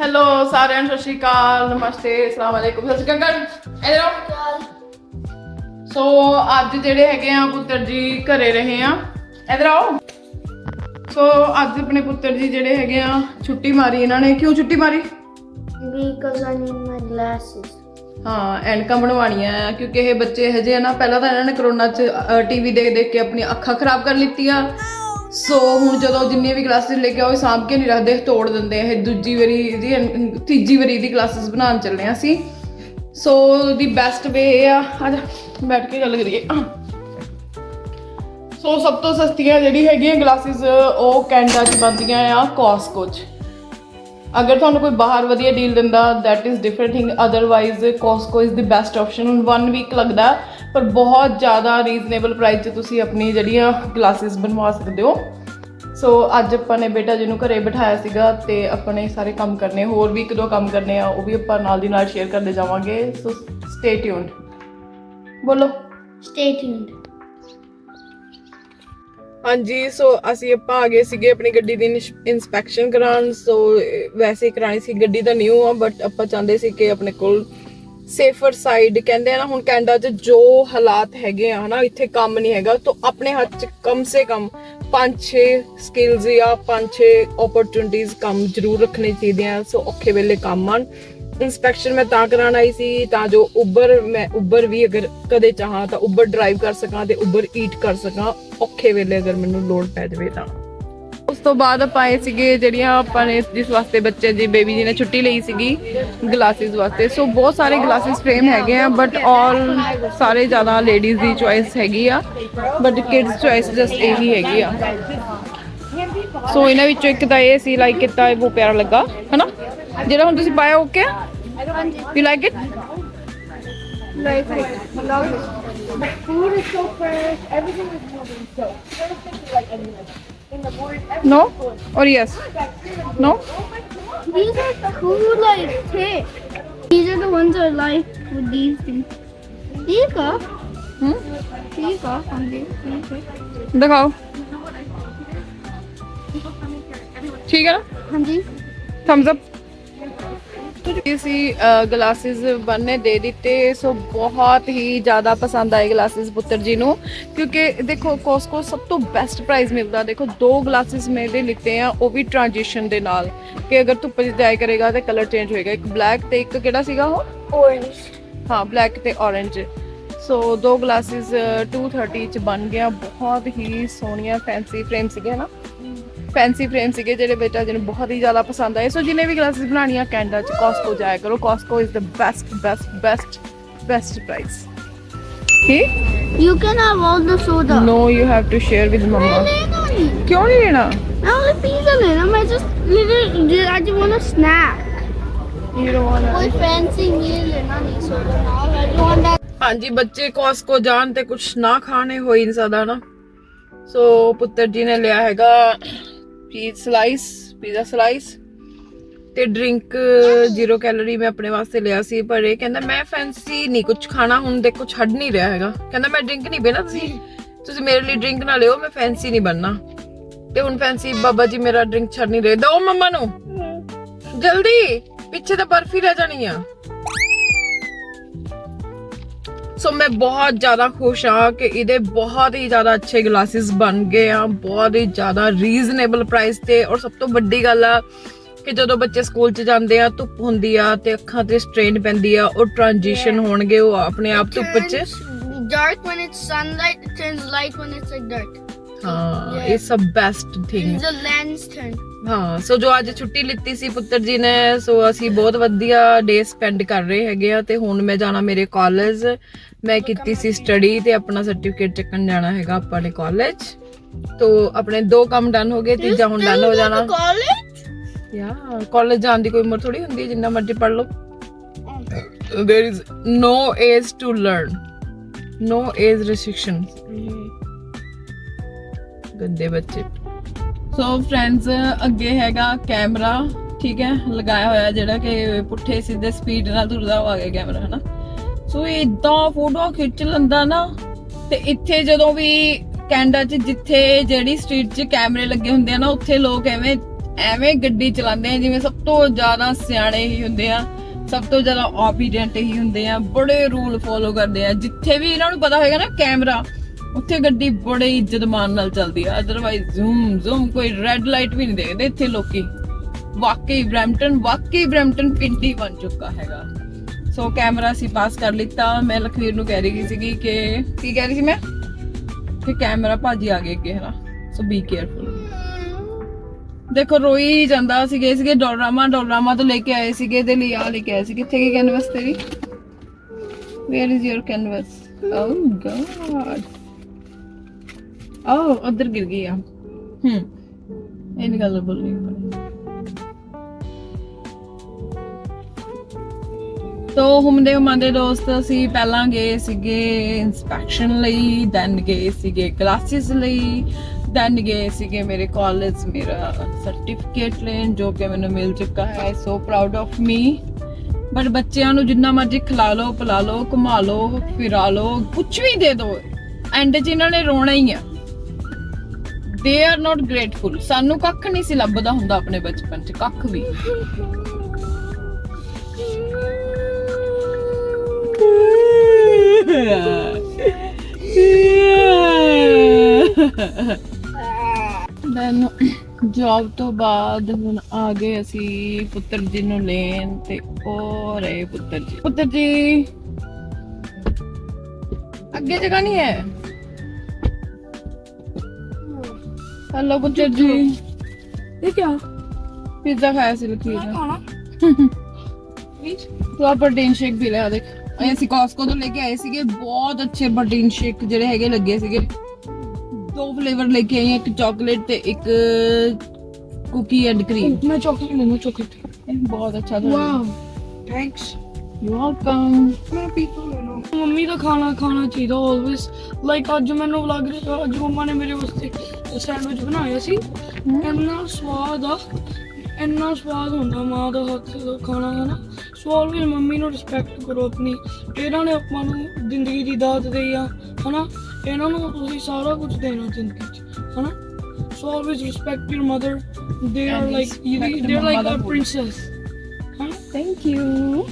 Hello ਸਾਰਿਆਂ ਨੂੰ ਸਤਿ ਸ਼੍ਰੀ ਅਕਾਲ ਨਮਸਤੇ ਅਸਲਾਮ ਵਾਲੇਕੁਮ ਸਤਿ ਸ਼੍ਰੀ ਅਕਾਲ ਆਓ ਸੋ ਅੱਜ ਜਿਹੜੇ ਹੈਗੇ ਆ ਪੁੱਤਰ ਜੀ ਘਰੇ ਰਹੇ ਆ। ਇਧਰ ਆਓ। ਸੋ ਅੱਜ ਆਪਣੇ ਪੁੱਤਰ ਜੀ ਜਿਹੜੇ ਹੈਗੇ ਆ ਛੁੱਟੀ ਮਾਰੀ ਇਹਨਾਂ ਨੇ। ਕਿਉਂ ਛੁੱਟੀ ਮਾਰੀ? Because I need my glasses. ਹਾਂ ਐਨਕਾਂ ਬਣਵਾਉਣੀਆਂ ਆ ਕਿਉਂਕਿ ਇਹ ਬੱਚੇ ਆ ਨਾ ਪਹਿਲਾਂ ਤਾਂ ਇਹਨਾਂ ਨੇ ਕਰੋਨਾ 'ਚ ਟੀਵੀ ਦੇਖ ਦੇਖ ਕੇ ਆਪਣੀ ਅੱਖਾਂ ਖਰਾਬ ਕਰ ਲਿੱਤੀਆਂ। ਸੋ ਹੁਣ ਜਦੋਂ ਜਿੰਨੀਆਂ ਵੀ ਕਲਾਸਿਸ ਲੈ ਕੇ ਆਓ ਸਾਂਭ ਕੇ ਨਹੀਂ ਰੱਖਦੇ, ਤੋੜ ਦਿੰਦੇ ਆ। ਇਹ ਦੂਜੀ ਵਾਰੀ ਇਹਦੀ ਅਨ- ਤੀਜੀ ਵਾਰੀ ਦੀ ਕਲਾਸਿਸ ਬਣਾਉਣ ਚੱਲੇ ਆ ਅਸੀਂ। ਸੋ ਦੀ ਬੈਸਟ ਵੇ ਇਹ ਆ ਆ ਬੈਠ ਕੇ ਗੱਲ ਕਰੀਏ। ਸੋ ਸਭ ਤੋਂ ਸਸਤੀਆਂ ਜਿਹੜੀ ਹੈਗੀਆਂ ਗਲਾਸਿਸ ਉਹ ਕੈਨੇਡਾ 'ਚ ਬਣਦੀਆਂ ਆ ਕੋਸਕੋ 'ਚ। ਅਗਰ ਤੁਹਾਨੂੰ ਕੋਈ ਬਾਹਰ ਵਧੀਆ ਡੀਲ ਦਿੰਦਾ that is different thing otherwise Costco is the best option. ਹੁਣ 1 ਵੀਕ ਲੱਗਦਾ, ਪਰ ਬਹੁਤ ਜ਼ਿਆਦਾ ਰੀਜ਼ਨੇਬਲ ਪ੍ਰਾਈਸ 'ਚ ਤੁਸੀਂ ਆਪਣੀ ਜਿਹੜੀਆਂ ਗਲਾਸਿਸ ਬਣਵਾ ਸਕਦੇ ਹੋ। ਸੋ ਅੱਜ ਆਪਾਂ ਨੇ ਬੇਟਾ ਜੀ ਨੂੰ ਘਰੇ ਬਿਠਾਇਆ ਸੀਗਾ ਤੇ ਆਪਾਂ ਨੇ ਸਾਰੇ ਕੰਮ ਕਰਨੇ, ਹੋਰ ਵੀ ਇੱਕ ਦੋ ਕੰਮ ਕਰਨੇ ਆ, ਉਹ ਵੀ ਆਪਾਂ ਨਾਲ ਦੀ ਨਾਲ ਸ਼ੇਅਰ ਕਰਦੇ ਜਾਵਾਂਗੇ। ਸੋ ਸਟੇ ਟਿਊਨਡ ਬੋਲੋ। Stay tuned. ਹਾਂਜੀ ਸੋ ਅਸੀਂ ਆਪਾਂ ਆ ਗਏ ਸੀਗੇ ਆਪਣੀ ਗੱਡੀ ਦੀ ਇਨਸਪੈਕਸ਼ਨ ਕਰਾਉਣ ਸੋ ਵੈਸੇ ਕਰਾਣੀ ਸੀ ਗੱਡੀ ਤਾਂ ਨਿਊ ਆ ਬਟ ਆਪਾਂ ਚਾਹੁੰਦੇ ਸੀ ਕਿ ਆਪਣੇ ਕੋਲ ਸੇਫਰ ਸਾਈਡ ਕਹਿੰਦੇ ਆ ਨਾ ਹੁਣ ਕੈਨੇਡਾ 'ਚ ਜੋ ਹਾਲਾਤ ਹੈਗੇ ਆ, ਹਨਾ, ਇੱਥੇ ਕੰਮ ਨਹੀਂ ਹੈਗਾ, ਤਾਂ ਆਪਣੇ ਹੱਥ 'ਚ ਕਮ ਸੇ ਕਮ 5-6 ਸਕਿੱਲਸ ਜਾਂ 5-6 ਓਪਰਚੁਨਿਟੀਜ਼ ਕੰਮ ਜ਼ਰੂਰ ਰੱਖਣੀ ਚਾਹੀਦੀਆਂ ਸੋ ਔਖੇ ਵੇਲੇ ਕੰਮ ਆਣ ਇਨਸਪੈਕਸ਼ਨ ਮੈਂ ਤਾਂ ਕਰਾਉਣ ਆਈ ਸੀ, ਤਾਂ ਜੋ ਉਬਰ ਮੈਂ ਉਬਰ ਵੀ ਅਗਰ ਕਦੇ ਚਾਹਾਂ ਤਾਂ ਉਬਰ ਡਰਾਈਵ ਕਰ ਸਕਾਂ ਤੇ ਉਬਰ ਈਟ ਕਰ ਸਕਾਂ, ਔਖੇ ਵੇਲੇ ਅਗਰ ਮੈਨੂੰ ਲੋੜ ਪੈ ਜਾਵੇ ਤਾਂ। ਉਸ ਤੋਂ ਬਾਅਦ ਆਪਾਂ ਇਹ ਸੀਗੇ ਜਿਹੜੀਆਂ ਆਪਾਂ ਨੇ ਜਿਸ ਵਾਸਤੇ ਬੱਚੇ ਦੀ ਬੇਬੀ ਜੀ ਨੇ ਛੁੱਟੀ ਲਈ ਸੀਗੀ ਗਲਾਸਿਸ ਵਾਸਤੇ। ਸੋ ਬਹੁਤ ਸਾਰੇ ਗਲਾਸਿਸ ਫਰੇਮ ਹੈਗੇ ਆ ਬਟ ਆਲ ਸਾਰੇ ਜ਼ਿਆਦਾ ਲੇਡੀਜ਼ ਦੀ ਚੁਆਇਸ ਹੈਗੀ ਆ ਬਟ ਕਿਡਸ ਚੁਆਇਸ ਜਸਟ ਇਹੀ ਹੈਗੀ ਆ। ਸੋ ਇਹਨਾਂ ਵਿੱਚੋਂ ਇੱਕ ਤਾਂ ਇਹ ਸੀ ਲਾਈਕ ਕੀਤਾ ਇਹ ਬਹੁਤ ਪਿਆਰਾ ਲੱਗਾ, ਹਨਾ? ਜਿਹੜਾ ਹੁਣ ਤੁਸੀਂ ਪਾਇਆ okay you like it. Love it. The food is so fresh. Everything is moving so. Perfect like anything. In the morning, no or yes no These are cool like thick. These are the ones I like with these things. These go. Hmm These go. On these. These. ਦਿਖਾਓ ਠੀਕ ਹੈ ਨਾ Handy. Thumbs up ਅਸੀਂ glasses ਬੰਨੇ ਦੇ ਦਿੱਤੇ ਸੋ ਬਹੁਤ ਹੀ ਜ਼ਿਆਦਾ ਪਸੰਦ ਆਏ ਗਲਾਸਿਸ ਪੁੱਤਰ ਜੀ ਨੂੰ। ਕਿਉਂਕਿ ਦੇਖੋ ਕੋਸਕੋ ਸਭ ਤੋਂ ਬੈਸਟ ਪ੍ਰਾਈਸ ਮਿਲਦਾ। ਦੇਖੋ ਦੋ ਗਲਾਸਿਸ ਮੇਰੇ ਲਿੱਤੇ ਆ ਉਹ ਵੀ ਟ੍ਰਾਂਜੀਸ਼ਨ ਦੇ ਨਾਲ। ਕਿ ਅਗਰ ਧੁੱਪ 'ਚ ਜਾਇਆ ਕਰੇਗਾ ਤੇ ਕਲਰ ਚੇਂਜ ਹੋਏਗਾ। ਇੱਕ ਬਲੈਕ ਤੇ ਇੱਕ ਕਿਹੜਾ ਸੀਗਾ ਉਹ? Orange. ਹਾਂ ਬਲੈਕ ਤੇ orange ਸੋ ਦੋ ਗਲਾਸਿਸ 230 ਚ ਬਣ ਗਿਆ। ਬਹੁਤ ਹੀ ਸੋਹਣੀਆਂ ਫੈਂਸੀ ਫਰੇਮ ਸੀਗੇ ਨਾ। ਫੈਂਸੀ ਫਰੇਮ ਸੀਗੇ ਜਿਹੜੇ ਬੇਟਾ ਜੀ ਨੂੰ ਬਹੁਤ ਹੀ ਜ਼ਿਆਦਾ ਪਸੰਦ ਆਏ ਸੋ ਜਿਨੇ ਵੀ ਗਲਾਸਿਸ ਬਣਾਉਣੀਆਂ ਕੈਨੇਡਾ ਚ ਕਾਸਕੋ ਜਾਇਆ ਕਰੋ Costco is the best best best best price Ki You can have all the soda. No you have to share with mama I ਕਿਉਂ ਨਹੀਂ ਲੈਣਾ only pizza in I just little. I just want a snack. You don't want ਕੋਈ fancy meal ਲੈਣਾ ਨਹੀਂ soda ਨਾਲ. I don't want that. ਹਾਂਜੀ ਬੱਚੇ Kasco ਜਾਣ ਤੇ ਕੁਝ ਨਾ ਖਾਣੇ ਹੋ ਹੀ ਨਹੀਂ ਸਕਦਾ ਨਾ ਸੋ ਪੁੱਤਰ ਜੀ ਨੇ ਲਿਆ ਹੈਗਾ ਪੀਜ਼ ਸਲਾਈਸ ਪੀਜ਼ਾ ਸਲਾਈਸ ਤੇ ਡਰਿੰਕ ਜ਼ੀਰੋ ਕੈਲੋਰੀ ਮੈਂ ਆਪਣੇ ਵਾਸਤੇ ਲਿਆ ਸੀ ਪਰ ਇਹ ਕਹਿੰਦਾ ਮੈਂ ਫੈਂਸੀ ਨਹੀਂ ਕੁਝ ਖਾਣਾ ਹੁਣ ਦੇਖੋ ਛੱਡ ਨਹੀਂ ਰਿਹਾ ਹੈਗਾ। ਕਹਿੰਦਾ ਮੈਂ ਡਰਿੰਕ ਨਹੀਂ ਪੀਣਾ ਤੁਸੀਂ। ਤੁਸੀਂ ਮੇਰੇ ਲਈ ਡਰਿੰਕ ਨਾ ਲਿਓ ਮੈਂ ਫੈਂਸੀ ਨਹੀਂ ਬਣਨਾ। ਤੇ ਹੁਣ ਫੈਂਸੀ ਬਾਬਾ ਜੀ ਮੇਰਾ ਡਰਿੰਕ ਛੱਡ ਨਹੀਂ ਰਹੇ। ਦੋ ਮੰਮਾ ਨੂੰ। ਜਲਦੀ ਪਿੱਛੇ ਤਾਂ ਬਰਫੀ ਰਹਿ ਜਾਣੀ ਆ। ਸੋ ਮੈਂ ਬਹੁਤ ਜ਼ਿਆਦਾ ਖੁਸ਼ ਹਾਂ ਕਿ ਇਹਦੇ ਬਹੁਤ ਹੀ ਜ਼ਿਆਦਾ ਅੱਛੇ ਗਲਾਸਿਸ ਬਣ ਗਏ ਆ ਬਹੁਤ ਹੀ ਜ਼ਿਆਦਾ ਰੀਜ਼ਨੇਬਲ ਪ੍ਰਾਈਸ ਤੇ ਔਰ ਸਭ ਤੋਂ ਵੱਡੀ ਗੱਲ ਆ ਕਿ ਜਦੋਂ ਬੱਚੇ ਸਕੂਲ 'ਚ ਜਾਂਦੇ ਆ ਧੁੱਪ ਹੁੰਦੀ ਆ ਤੇ ਅੱਖਾਂ ਤੇ ਸਟ੍ਰੇਨ ਪੈਂਦੀ ਆ ਉਹ ਟ੍ਰਾਂਜੀਸ਼ਨ ਹੋਣਗੇ ਉਹ ਆਪਣੇ ਆਪ ਧੁੱਪ 'ਚ dark when it's sunlight. It turns light when it's like dark. ਹਾਂ ਇਹ ਸਭ best thing The lens turn. ਹਾਂ ਸੋ ਜੋ ਅੱਜ ਛੁੱਟੀ ਲਿੱਤੀ ਸੀ ਪੁੱਤਰ ਜੀ ਨੇ ਸੋ ਅਸੀਂ ਬਹੁਤ ਵਧੀਆ ਡੇ ਸਪੈਂਡ ਕਰ ਰਹੇ ਹੈਗੇ ਆ ਤੇ ਹੁਣ ਮੈਂ ਜਾਣਾ ਮੇਰੇ ਕਾਲਜ ਮੈਂ ਕੀਤੀ ਸੀ ਸਟੱਡੀ ਤੇ ਆਪਣਾ ਸਰਟੀਫਿਕੇਟ ਚੱਕਣ ਜਾਣਾ ਹੈਗਾ ਆਪਾਂ ਨੇ ਕਾਲਜ ਤੋ ਆਪਣੇ ਦੋ ਕੰਮ ਡਨ ਹੋ ਗਏ ਤੀਜਾ ਹੁਣ ਡਨ ਹੋ ਜਾਣਾ। College? ਯਾ ਕਾਲਜ ਜਾਣ ਦੀ ਕੋਈ ਉਮਰ ਥੋੜੀ ਹੁੰਦੀ ਹੈ ਜਿੰਨਾ ਮਰਜ਼ੀ ਪੜ ਲਓ। There is no age to learn no age restriction ਗੰਦੇ ਬੱਚੇ। ਸੋ ਫਰੈਂਡਸ ਅੱਗੇ ਹੈਗਾ ਕੈਮਰਾ ਠੀਕ ਹੈ? ਲਗਾਇਆ ਹੋਇਆ ਜਿਹੜਾ ਕਿ ਪੁੱਠੇ ਸਿੱਧੇ ਸਪੀਡ ਨਾਲ ਤੁਰਦਾ ਹੋਇਆ ਕੈਮਰਾ ਹਨਾ? ਸੋ ਇਦਾਂ ਫੋਟੋ ਖਿੱਚ ਲੈਂਦਾ ਨਾ, ਤੇ ਇੱਥੇ ਜਦੋਂ ਵੀ ਕੈਨੇਡਾ 'ਚ ਜਿੱਥੇ ਜਿਹੜੀ ਸਟਰੀਟ 'ਚ ਕੈਮਰੇ ਲੱਗੇ ਹੁੰਦੇ ਆ ਨਾ, ਉੱਥੇ ਲੋਕ ਐਵੇਂ ਐਵੇਂ ਗੱਡੀ ਚਲਾਉਂਦੇ ਆ, ਜਿਵੇਂ ਸਭ ਤੋਂ ਜ਼ਿਆਦਾ ਸਿਆਣੇ ਹੀ ਹੁੰਦੇ ਆ, ਸਭ ਤੋਂ ਜ਼ਿਆਦਾ ਓਬੀਡੀਐਂਟ ਹੀ ਹੁੰਦੇ ਆ, ਬੜੇ ਰੂਲ ਫੋਲੋ ਕਰਦੇ ਆ। ਜਿੱਥੇ ਵੀ ਇਹਨਾਂ ਨੂੰ ਪਤਾ ਹੋਏਗਾ ਨਾ ਕੈਮਰਾ ਉੱਥੇ ਗੱਡੀ ਬੜੇ ਇੱਜ਼ਤ ਮਾਨ ਨਾਲ ਚੱਲਦੀ ਆ। ਅਦਰਵਾਈਜ਼ ਜ਼ੂਮ ਜ਼ੂਮ ਕੋਈ ਰੈੱਡ ਲਾਈਟ ਵੀ ਨਹੀਂ ਦੇਖਦੇ ਇੱਥੇ ਲੋਕੀ। ਵਾਕਈ ਬ੍ਰੈਂਪਟਨ ਵਾਕਈ ਬ੍ਰੈਂਪਟਨ ਪਿੰਡੀ ਬਣ ਚੁੱਕਾ ਹੈਗਾ। ਸੋ ਕੈਮਰਾ ਅਸੀਂ ਪਾਸ ਕਰ ਲਿੱਤਾ। ਮੈਂ ਲਖਵੀਰ ਨੂੰ ਕਹਿ ਰਹੀ ਸੀਗੀ ਕਿ ਕੀ ਕਹਿ ਰਹੀ ਸੀ ਮੈਂ? ਕਿ ਕੈਮਰਾ ਭਾਜੀ ਆ ਗਏ ਅੱਗੇ ਹਨਾ ਸੋ ਬੀ ਕੇਅਰਫੁਲ ਦੇਖੋ, ਰੋਈ ਜਾਂਦਾ ਸੀ ਗਏ ਸੀਗੇ ਡੋਰਾਮਾ ਡੋਰਾਮਾ ਤੋਂ ਲੈ ਕੇ ਆਏ ਸੀਗੇ, ਇਹਦੇ ਲਈ ਆ ਲੈ ਕੇ ਆਏ ਸੀ ਕਿੱਥੇ ਗਈ ਕੈਨਵਸ ਤੇਰੀ? Where is your canvas oh god oh ਉਧਰ ਗਿਰ ਗਈ ਆ। ਹਮ ਇਹ ਗੱਲ ਬੋਲਣੀ ਪੜੀ ਤੋ ਹੁੰਦੇ ਹਮਾਂਦੇ ਦੋਸਤ ਅਸੀਂ ਪਹਿਲਾਂ ਗਏ ਸੀਗੇ ਇਨਸਪੈਕਸ਼ਨ ਲਈ ਦੈਨ ਗਏ ਸੀਗੇ ਕਲਾਸਿਸ ਲਈ ਦੈਨ ਗਏ ਸੀਗੇ ਮੇਰੇ ਕਾਲਜ ਮੇਰਾ ਸਰਟੀਫਿਕੇਟ ਲੈਣ ਜੋ ਕਿ ਮੈਨੂੰ ਮਿਲ ਚੁੱਕਾ ਹੈ so proud of me but ਬੱਚਿਆਂ ਨੂੰ ਜਿੰਨਾ ਮਰਜ਼ੀ ਖਿਲਾ ਲਓ, ਪਿਲਾ ਲਓ, ਘੁਮਾ ਲਓ, ਫਿਰਾ ਲਓ ਕੁਝ ਵੀ ਦੇ ਦਿਓ। ਐਂਡ 'ਚ ਇਹਨਾਂ ਨੇ ਰੋਣਾ ਹੀ ਆ। ਦੇ ਆਰ ਨਾਟ ਗ੍ਰੇਟਫੁਲ ਸਾਨੂੰ ਕੱਖ ਨਹੀਂ ਸੀ ਲੱਭਦਾ ਹੁੰਦਾ ਆਪਣੇ ਬਚਪਨ 'ਚ, ਕੱਖ ਵੀ। ਦੈਨ ਜੌਬ ਤੋਂ ਬਾਅਦ ਹੁਣ ਆ ਗਏ ਅਸੀਂ ਪੁੱਤਰ ਜੀ ਨੂੰ ਲੈਣ ਤੇ ਉਹ ਰਹੇ ਪੁੱਤਰ ਜੀ। ਪੁੱਤਰ ਜੀ, ਅੱਗੇ ਜਗ੍ਹਾ ਨਹੀਂ ਹੈ। ਹੈਲੋ ਪੁੱਤਰ ਜੀ ये क्या ਪੀਜ਼ਾ ਖਾਇਆ ਸੀ ਲਖੀਰ ਨੇ खाना ਤੂੰ ਆ ਪ੍ਰੋਟੀਨ ਸ਼ੇਕ ਵੀ ਲਿਆ ਦੇਖ ਅਸੀਂ ਅਸੀਂ ਕਾਸਕੋ ਤੋਂ ਲੈ ਕੇ ਆਏ ਸੀਗੇ ਬਹੁਤ ਅੱਛੇ ਪ੍ਰੋਟੀਨ ਸ਼ੇਕ ਜਿਹੜੇ ਹੈਗੇ ਲੱਗੇ ਸੀਗੇ ਦੋ ਫਲੇਵਰ ਲੈ ਕੇ ਆਏ ਹਾਂ, ਇੱਕ ਚਾਕਲੇਟ ਤੇ ਇੱਕ ਕੁਕੀ ਐਂਡ ਕਰੀਮ मैं चॉकलेट लेना चॉकलेट ਬਹੁਤ ਅੱਛਾ था वाह थैंक्स ਯੂ ਵੈਲਕਮ ਮੈਂ ਪੀਤਾ ਲੈਣਾ ਮੰਮੀ ਦਾ ਖਾਣਾ ਖਾਣਾ ਚਾਹੀਦਾ ਆਲਵੇਸ ਲਾਈਕ ਅੱਜ ਮੈਨੂੰ ਲੱਗ ਰਿਹਾ ਅੱਜ ਮੰਮਾ ਨੇ ਮੇਰੇ ਵਾਸਤੇ ਸੈਂਡਵਿਚ ਬਣਾਇਆ ਸੀ। ਇੰਨਾ ਸਵਾਦ ਆ ਇੰਨਾ ਸਵਾਦ ਹੁੰਦਾ ਮਾਂ ਦਾ ਹੱਥ ਦਾ ਖਾਣਾ ਹੈ ਨਾ? ਸੋ ਆਲਵੇਸ ਮੰਮੀ ਨੂੰ ਰਿਸਪੈਕਟ ਕਰੋ ਆਪਣੀ। ਇਹਨਾਂ ਨੇ ਆਪਾਂ ਨੂੰ ਜ਼ਿੰਦਗੀ ਦੀ ਦਾਤ ਦੇਈ ਆ ਹਨਾ ਇਹਨਾਂ ਨੂੰ ਤੁਸੀਂ ਸਾਰਾ ਕੁਝ ਦੇਣਾ ਜ਼ਿੰਦਗੀ 'ਚ ਹਨਾ so always respect your mother they are like they are like uh. Princess thank you